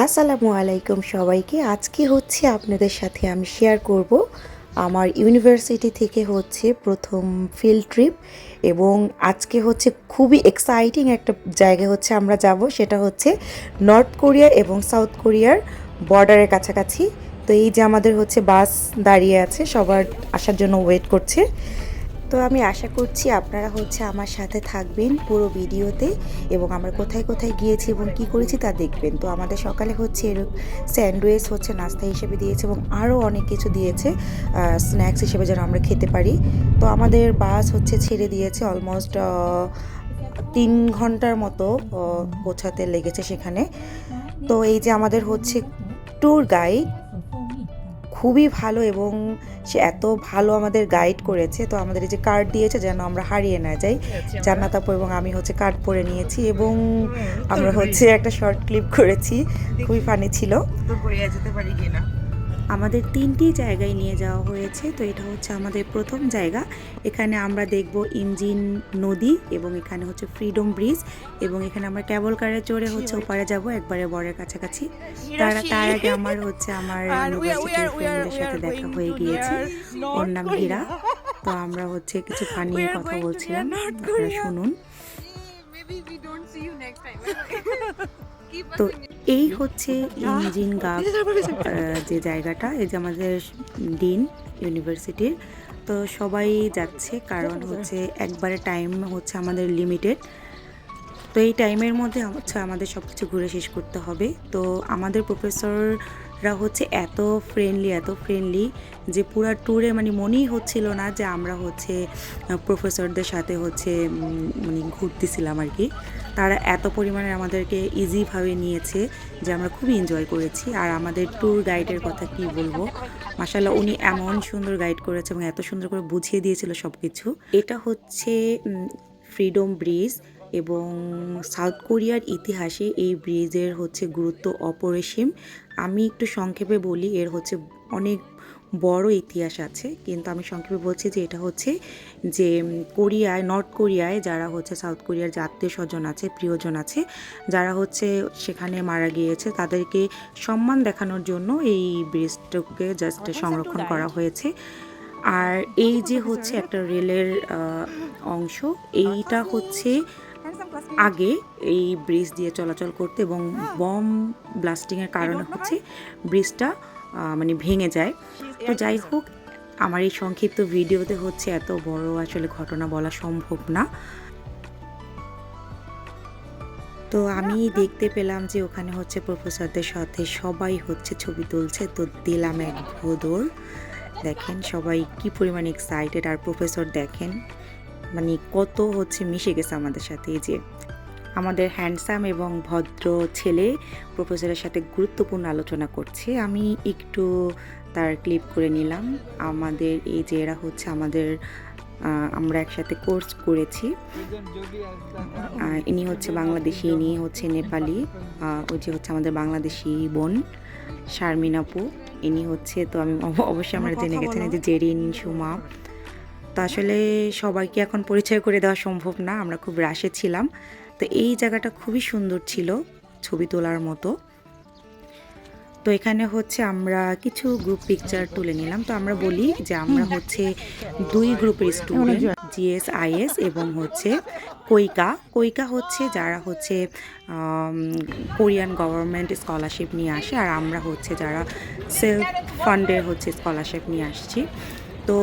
আসসালামু আলাইকুম সবাইকে। আজকে হচ্ছে আপনাদের সাথে আমি শেয়ার করব আমার ইউনিভার্সিটি থেকে হচ্ছে প্রথম ফিল্ড ট্রিপ এবং আজকে হচ্ছে খুবই এক্সাইটিং একটা জায়গা হচ্ছে আমরা যাব। সেটা হচ্ছে নর্থ কোরিয়া এবং সাউথ কোরিয়ার বর্ডারের কাছাকাছি। তো এই যে আমাদের হচ্ছে বাস দাঁড়িয়ে আছে, সবার আসার জন্য ওয়েট করছে। তো আমি আশা করছি আপনারা হচ্ছে আমার সাথে থাকবেন পুরো ভিডিওতে এবং আমরা কোথায় কোথায় গিয়েছি এবং কি করেছি তা দেখবেন। তো আমাদের সকালে হচ্ছে এরকম স্যান্ডউইচ হচ্ছে নাস্তা হিসেবে দিয়েছে এবং আরও অনেক কিছু দিয়েছে স্ন্যাক্স হিসেবে যেন আমরা খেতে পারি। তো আমাদের বাস হচ্ছে ছেড়ে দিয়েছে অলমোস্ট তিন ঘণ্টার মতো পৌঁছাতে লেগেছে সেখানে। তো এই যে আমাদের হচ্ছে ট্যুর গাইড খুবই ভালো এবং সে এত ভালো আমাদের গাইড করেছে। তো আমাদের এই যে কার্ড দিয়েছে যেন আমরা হারিয়ে না যাই। জান্নাত আপু এবং আমি হচ্ছে কার্ড পরে নিয়েছি এবং আমরা হচ্ছে একটা শর্ট ক্লিপ করেছি। খুবই ফানি ছিল। যেতে পারি কিনা? আমাদের তিনটি জায়গায় নিয়ে যাওয়া হয়েছে। তো এটা হচ্ছে আমাদের প্রথম জায়গা। এখানে আমরা দেখব ইঞ্জিন নদী এবং এখানে হচ্ছে ফ্রিডম ব্রিজ এবং এখানে আমরা ক্যাবল কারে চড়ে হচ্ছে ওপারে যাব একবারে বরের কাছাকাছি। তার তার আগে আমার হচ্ছে আমার ফ্রেন্ডের সাথে দেখা হয়ে গিয়েছে। ওর নাম হীরা। তো আমরা হচ্ছে কিছু ফানি কথা বলছিলাম। আপনারা শুনুন। তো এই হচ্ছে ইঞ্জিন গাপ যে জায়গাটা, এই যে আমাদের ডিন ইউনিভার্সিটির তো সবাই যাচ্ছে, কারণ হচ্ছে একবারে টাইম হচ্ছে আমাদের লিমিটেড। তো এই টাইমের মধ্যে হচ্ছে আমাদের সব কিছু ঘুরে শেষ করতে হবে। তো আমাদের প্রফেসররা হচ্ছে এত ফ্রেন্ডলি এত ফ্রেন্ডলি যে পুরা ট্যুরে মানে মনেই হচ্ছিল না যে আমরা হচ্ছে প্রফেসরদের সাথে হচ্ছে মানে ঘুরতেছিলাম আর কি। তারা এত পরিমাণে আমাদেরকে ইজিভাবে নিয়েছে যে আমরা খুবই এনজয় করেছি। আর আমাদের ট্যুর গাইডের কথা কি বলব? মাসাল্লাহ উনি এমন সুন্দর গাইড করেছে এবং এত সুন্দর করে বুঝিয়ে দিয়েছিল সব কিছু এটা হচ্ছে ফ্রিডম ব্রিজ এবং সাউথ কোরিয়ার ইতিহাসে এই ব্রিজের হচ্ছে গুরুত্ব অপরিসীম। আমি একটু সংক্ষেপে বলি এর হচ্ছে অনেক বড় ইতিহাস আছে কিন্তু আমি সংক্ষেপে বলছি যে এটা হচ্ছে যে কোরিয়ায় নর্থ কোরিয়ায় যারা হচ্ছে সাউথ কোরিয়ার যে আত্মীয় স্বজন আছে প্রিয়জন আছে যারা হচ্ছে সেখানে মারা গিয়েছে তাদেরকে সম্মান দেখানোর জন্য এই ব্রিজটাকে জাস্ট সংরক্ষণ করা হয়েছে। আর এই যে হচ্ছে একটা রেলের অংশ এইটা হচ্ছে আগে এই ব্রিজ দিয়ে চলাচল করতে এবং বম ব্লাস্টিংয়ের কারণে হচ্ছে ব্রিজটা মানে ভেঙে যায়। তো যাই হোক, আমার এই সংক্ষিপ্ত ভিডিওতে হচ্ছে এত বড় আসলে ঘটনা বলা সম্ভব না। তো আমি দেখতে পেলাম যে ওখানে হচ্ছে প্রফেসরদের সাথে সবাই হচ্ছে ছবি তুলছে। তো দিলাম এক ভোদর। দেখেন সবাই কি পরিমাণ এক্সাইটেড আর প্রফেসর দেখেন মানে কত হচ্ছে মিশে গেছে আমাদের সাথে। এই যে আমাদের হ্যান্ডসাম এবং ভদ্র ছেলে প্রফেসরের সাথে গুরুত্বপূর্ণ আলোচনা করছে। আমি একটু তার ক্লিপ করে নিলাম। আমাদের এই যে এরা হচ্ছে আমাদের আমরা একসাথে কোর্স করেছি। ইনি হচ্ছে বাংলাদেশি ইনি হচ্ছে নেপালি। ওই যে হচ্ছে আমাদের বাংলাদেশি বোন শারমিন আপু। ইনি হচ্ছে তো আমি অবশ্যই আমরা জেনে গেছেন যে জেরিন সুমা। তো আসলে সবাইকে এখন পরিচয় করে দেওয়া সম্ভব না আমরা খুব রাশে ছিলাম। তো এই জায়গাটা খুবই সুন্দর ছিল ছবি তোলার মতো। তো এখানে হচ্ছে আমরা কিছু গ্রুপ পিকচার তুলে নিলাম। তো আমরা বলি যে আমরা হচ্ছে দুই গ্রুপের স্টুডেন্ট জিএস আইএস এবং হচ্ছে কৈকা কৈকা হচ্ছে যারা হচ্ছে কোরিয়ান গভর্নমেন্ট স্কলারশিপ নিয়ে আসে আর আমরা হচ্ছে যারা সেলফ ফান্ডের হচ্ছে স্কলারশিপ নিয়ে আসছি। তো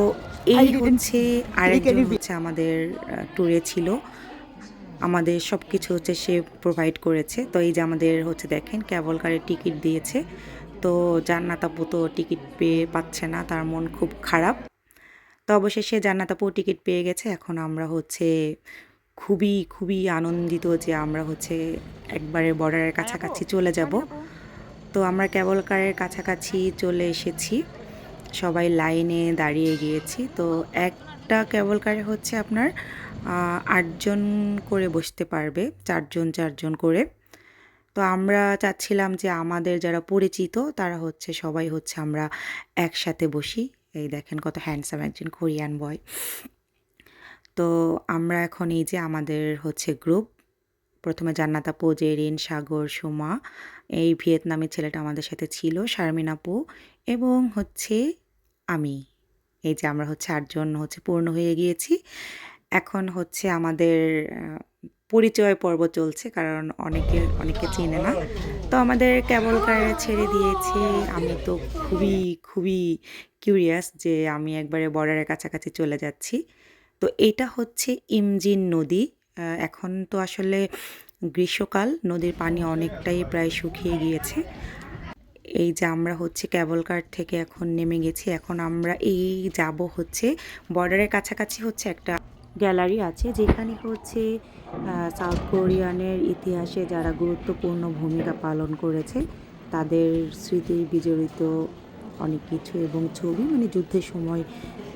এই হচ্ছে আরেকজন হচ্ছে আমাদের ট্যুরে ছিল। আমাদের সব কিছু হচ্ছে সে প্রোভাইড করেছে। তো এই যে আমাদের হচ্ছে দেখেন ক্যাবল কারের টিকিট দিয়েছে। তো জান্নাত আপু তো টিকিট পেয়ে পাচ্ছে না তার মন খুব খারাপ। তো অবশেষে জান্নাত আপু টিকিট পেয়ে গেছে। এখন আমরা হচ্ছে খুবই খুবই আনন্দিত যে আমরা হচ্ছে একবারে বর্ডারের কাছাকাছি চলে যাব। তো আমরা ক্যাবল কারের কাছাকাছি চলে এসেছি। সবাই লাইনে দাঁড়িয়ে গিয়েছি। তো একটা কেবল কারে হচ্ছে আপনার আটজন করে বসতে পারবে, চারজন চারজন করে। তো আমরা চাচ্ছিলাম যে আমাদের যারা পরিচিত, তারা হচ্ছে, সবাই হচ্ছে আমরা একসাথে বসি। এই দেখেন কত হ্যান্ডসাম একজন কোরিয়ান বয় তো আমরা এখন এই যে আমাদের হচ্ছে গ্রুপ প্রথমে জান্নাত আপু, জেরিন, সাগর, সুমা, এই ভিয়েতনামি ছেলেটা আমাদের সাথে ছিল, শারমিন আপু এবং হচ্ছে আমি। এই যে আমরা হচ্ছে আটজন হচ্ছে পূর্ণ হয়ে গিয়েছি। এখন হচ্ছে আমাদের পরিচয় পর্ব চলছে কারণ অনেকে অনেকে চেনে না। তো আমাদের কেবল কারে ছেড়ে দিয়েছে। আমি তো খুবই খুবই কিউরিয়াস যে আমি একবারে বর্ডারের কাছাকাছি চলে যাচ্ছি। তো এটা হচ্ছে ইমজিন নদী। এখন তো আসলে গ্রীষ্মকাল, নদীর পানি অনেকটাই প্রায় শুকিয়ে গিয়েছে। এই যে আমরা হচ্ছে ক্যাবল কার থেকে এখন নেমে গেছি এখন আমরা এই যাব হচ্ছে বর্ডারের কাছাকাছি হচ্ছে একটা গ্যালারি আছে যেখানে হচ্ছে সাউথ কোরিয়ানের ইতিহাসে যারা গুরুত্বপূর্ণ ভূমিকা পালন করেছে তাদের স্মৃতি বিজড়িত অনেক কিছু এবং ছবি মানে যুদ্ধের সময়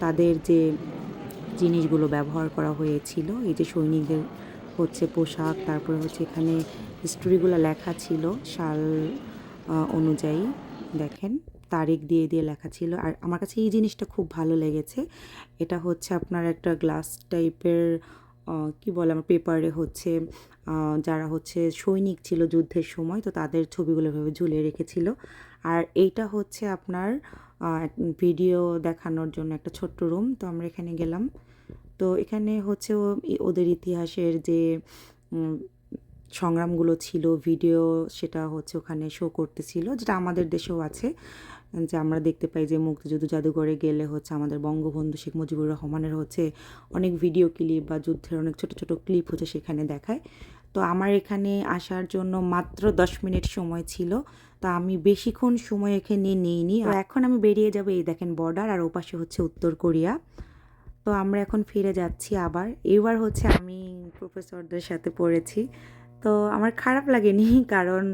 তাদের যে জিনিসগুলো ব্যবহার করা হয়েছিল এই যে সৈনিকদের হচ্ছে পোশাক তারপরে হচ্ছে এখানে হিস্টোরিগুলো লেখা ছিল আহ, অনুযায়ী দেখেন, তারিখ দিয়ে দিয়ে লেখা ছিল। আর আমার কাছে এই জিনিসটা খুব ভালো লেগেছে। এটা হচ্ছে আপনার একটা গ্লাস টাইপের কি বলে আমার পেপারে হচ্ছে যারা হচ্ছে সৈনিক ছিল যুদ্ধের সময়, তো তাদের ছবিগুলো এভাবে ঝুলিয়ে রেখেছিল। আর এইটা হচ্ছে আপনার ভিডিও দেখানোর জন্য একটা ছোট্ট রুম। তো আমরা এখানে গেলাম। তো এখানে হচ্ছে ওদের ইতিহাসের যে সংগ্রামগুলো ছিল ভিডিও সেটা হচ্ছে ওখানে শো করতেছিল, যেটা আমাদের দেশেও আছে। যে আমরা দেখতে পাই যে মুক্তিযুদ্ধ জাদুঘরে গেলে হচ্ছে আমাদের বঙ্গবন্ধু শেখ মুজিবুর রহমানের হচ্ছে অনেক ভিডিও ক্লিপ বা যুদ্ধের অনেক ছোট ছোট ক্লিপ হচ্ছে সেখানে দেখায়। তো আমার এখানে আসার জন্য মাত্র দশ মিনিট সময় ছিল, তা আমি বেশিক্ষণ সময় এখানে নিইনি। আর এখন আমি বেরিয়ে যাব এই দেখেন বর্ডার আর ওপাশে হচ্ছে উত্তর কোরিয়া। তো আমরা এখন ফিরে যাচ্ছি আবার। এবার হচ্ছে আমি প্রফেসরদের সাথে পড়েছি। তো আমার খারাপ লাগেনি, কারণ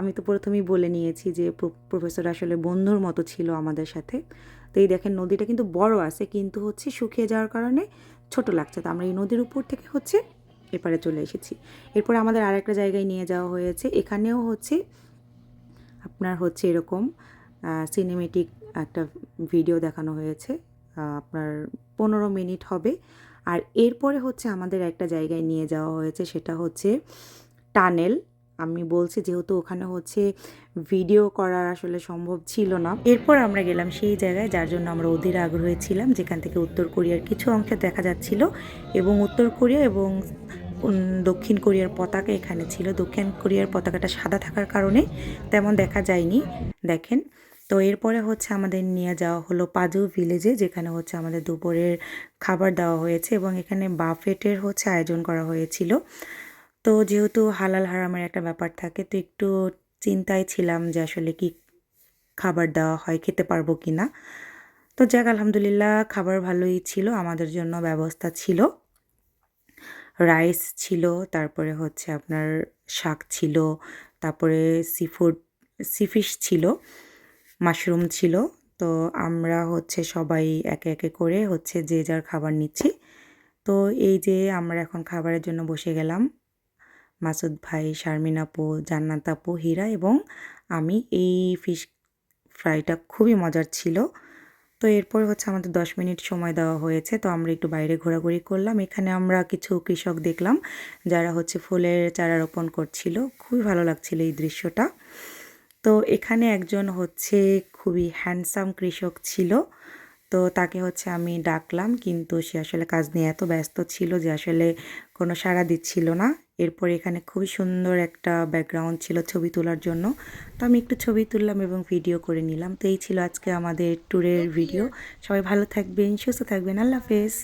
আমি তো প্রথমেই বলে নিয়েছি যে প্রফেসর আসলে বন্ধুর মতো ছিল আমাদের সাথে। তো এই দেখেন নদীটা কিন্তু বড় আছে, কিন্তু হচ্ছে শুকিয়ে যাওয়ার কারণে ছোট লাগছে। তো আমরা এই নদীর উপর থেকে হচ্ছে এপারে চলে এসেছি। এরপর আমাদের আরেকটা জায়গায় নিয়ে যাওয়া হয়েছে। এখানেও হচ্ছে আপনার হচ্ছে এরকম সিনেমেটিক একটা ভিডিও দেখানো হয়েছে। আপনার পনেরো মিনিট হবে। আর এরপরে হচ্ছে আমাদের একটা জায়গায় নিয়ে যাওয়া হয়েছে, সেটা হচ্ছে টানেল। আমি বলছি যেহেতু ওখানে হচ্ছে ভিডিও করার আসলে সম্ভব ছিল না। এরপর আমরা গেলাম সেই জায়গায় যার জন্য আমরা অধীর আগ্রহী ছিলাম, যেখান থেকে উত্তর কোরিয়ার কিছু অংশ দেখা যাচ্ছিল এবং উত্তর কোরিয়া এবং দক্ষিণ কোরিয়ার পতাকা এখানে ছিল। দক্ষিণ কোরিয়ার পতাকাটা সাদা থাকার কারণে তেমন দেখা যায়নি। দেখেন, তো এরপরে হচ্ছে আমাদের নিয়ে যাওয়া হলো পাজু ভিলেজে, যেখানে হচ্ছে আমাদের দুপুরের খাবার দেওয়া হয়েছে এবং এখানে বাফেটের হচ্ছে আয়োজন করা হয়েছিল। তো যেহেতু হালাল হারামের একটা ব্যাপার থাকে, তো একটু চিন্তায় ছিলাম যে আসলে কি খাবার দেওয়া হয়, খেতে পারব কি না। তো যাক, আলহামদুলিল্লাহ খাবার ভালোই ছিল, আমাদের জন্য ব্যবস্থা ছিল। রাইস ছিল, তারপরে হচ্ছে আপনার শাক ছিল, তারপরে সিফুড সিফিশ ছিল মাশরুম ছিল। তো আমরা হচ্ছে সবাই একে একে করে হচ্ছে যে যার খাবার নিচ্ছি। তো এই যে আমরা এখন খাবারের জন্য বসে গেলাম মাসুদ ভাই, শারমিন আপু, জান্নাত আপু, হীরা এবং আমি এই ফিশ ফ্রাইটা খুবই মজার ছিল। তো এরপর হচ্ছে আমাদের দশ মিনিট সময় দেওয়া হয়েছে, তো আমরা একটু বাইরে ঘোরাঘুরি করলাম। এখানে আমরা কিছু কৃষক দেখলাম, যারা হচ্ছে ফুলের চারা রোপণ করছিল। খুবই ভালো লাগছিল এই দৃশ্যটা। তো এখানে একজন হচ্ছে খুবই হ্যান্ডসাম কৃষক ছিল, তো তাকে হচ্ছে আমি ডাকলাম, কিন্তু সে আসলে কাজ নিয়ে এত ব্যস্ত ছিল যে আসলে কোনো সাড়া দিচ্ছিল না। এরপর এখানে খুবই সুন্দর একটা ব্যাকগ্রাউন্ড ছিল ছবি তোলার জন্য। তো আমি একটু ছবি তুললাম এবং ভিডিও করে নিলাম। তো এই ছিল আজকে আমাদের ট্যুরের ভিডিও সবাই ভালো থাকবেন সুস্থ থাকবেন। আল্লাহ হাফেজ।